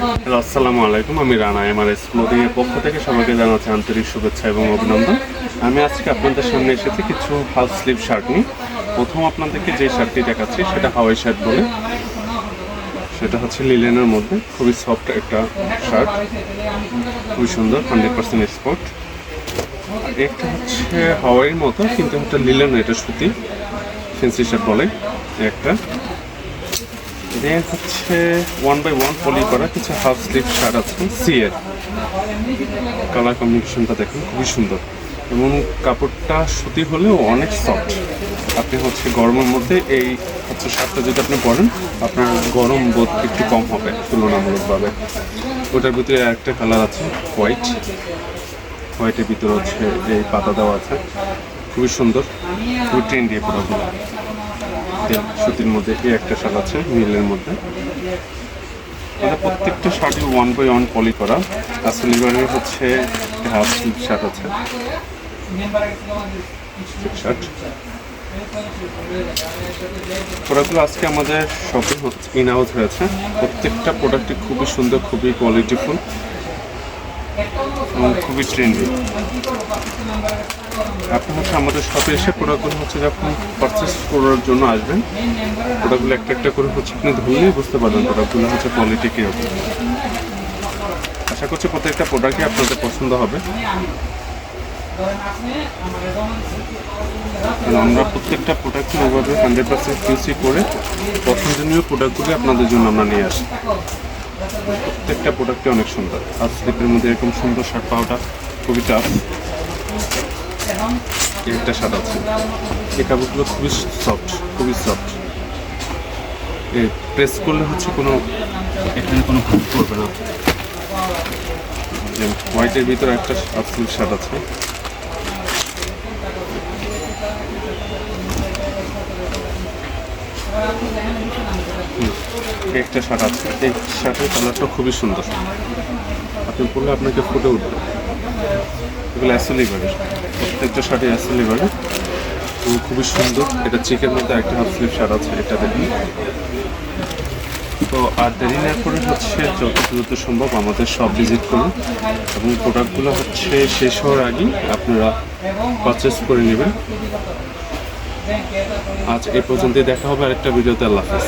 Hello, আসসালামু আলাইকুম। আমি রানা এমআরএস এর পক্ষ থেকে সবাইকে জানাচ্ছি আন্তরিক শুভেচ্ছা এবং অভিনন্দন। আমি আজকে আপনাদের সামনে এসেছি কিছু হাফ স্লিভ শার্ট নিয়ে। প্রথম আপনাদেরকে যে শার্টটি দেখাচ্ছি, সেটা হাওয়াই শার্ট বলে। সেটা হচ্ছে লিলেনের মধ্যে। খুবই সফট একটা শার্ট। খুবই সুন্দর, হান্ড্রেড পার্সেন্ট স্পট। একটা হচ্ছে হাওয়াইয়ের মতো, কিন্তু একটা লিলেন এটা সুতি ফেন্সি শার্ট বলে একটা। দেন হচ্ছে ওয়ান বাই ওয়ান পলি করা, কিছু হাফ স্লিভ শার্ট আছে সি এর কালার কম্বিনেশনটা দেখুন, খুবই সুন্দর। এবং কাপড়টা সুতি হলেও অনেক সফট আপনি হচ্ছে গরমের মধ্যে এই হচ্ছে শার্টটা যদি আপনি পরেন, আপনার গরম বোধ একটু কম হবে, তুলনামূলকভাবে। ওটার ভিতরে একটা কালার আছে হোয়াইট হোয়াইটের ভিতরে হচ্ছে এই পাতা দেওয়া আছে। খুবই সুন্দর, খুবই ট্রেন্ডি পুরোগুলো দেন সুতির মধ্যে এই একটা শার্ট আছে, নীলের মধ্যে। এটা প্রত্যেকটা শার্টই ওয়ান বাই ওয়ান পলি করা। আসলে এবারে হচ্ছে হাফ স্লিভ শার্ট আছে। শার্ট প্রোডাক্টগুলো আজকে আমাদের শপিং ইন আউট হয়েছে। প্রত্যেকটা প্রোডাক্টই খুবই সুন্দর, খুবই কোয়ালিটিফুল এবং খুবই ট্রেন্ডি আপনি হচ্ছে আমাদের শপে এসে প্রোডাক্টগুলো হচ্ছে যখন পারচেস করার জন্য আসবেন প্রোডাক্টগুলো একটা একটা করে হচ্ছে আপনি ধরলেই বুঝতে পারবেন প্রোডাক্টগুলো হচ্ছে কোয়ালিটি কীরকম। আশা করছি প্রত্যেকটা প্রোডাক্টই আপনাদের পছন্দ হবে। আমরা প্রত্যেকটা প্রোডাক্টই ওভাবে হান্ড্রেড পার্সেন্ট কিউসি করে পছন্দনীয় প্রোডাক্টগুলি আপনাদের জন্য আমরা নিয়ে আসি। প্রত্যেকটা প্রোডাক্টই অনেক সুন্দর। আর স্লিপের মধ্যে এরকম সুন্দর শার্ট পাওয়াটা খুবই টাফ একটা শার্ট আছে। এই কাপড়গুলো খুবই সফট খুবই সফট প্রেস করলে হচ্ছে কোনো এখানে কোনো খুব করবে না। হোয়াইটের ভিতরে একটা আফসুল শার্ট আছে। একটা শার্ট আছে। এই শার্টের কালারটা খুবই সুন্দর। আপনি পরলে আপনাকে ফুটে উঠবে। এগুলো অ্যাসেলি অ্যাসেলিভারের প্রত্যেকটা শার্টে অ্যাসেলিভারের এবং খুবই সুন্দর। এটা চেকের মধ্যে একটা হাফ স্লিভ শার্ট আছে, এটা দেখুন। তো আর দেরি না করে হচ্ছে যত দ্রুত সম্ভব আমাদের সব ভিজিট করুন। এবং প্রোডাক্টগুলো হচ্ছে শেষ হওয়ার আগেই আপনারা পারচেস করে নেবেন। আজ এই পর্যন্তই। দেখা হবে আরেকটা ভিডিওতে আল্লাহ হাফেজ।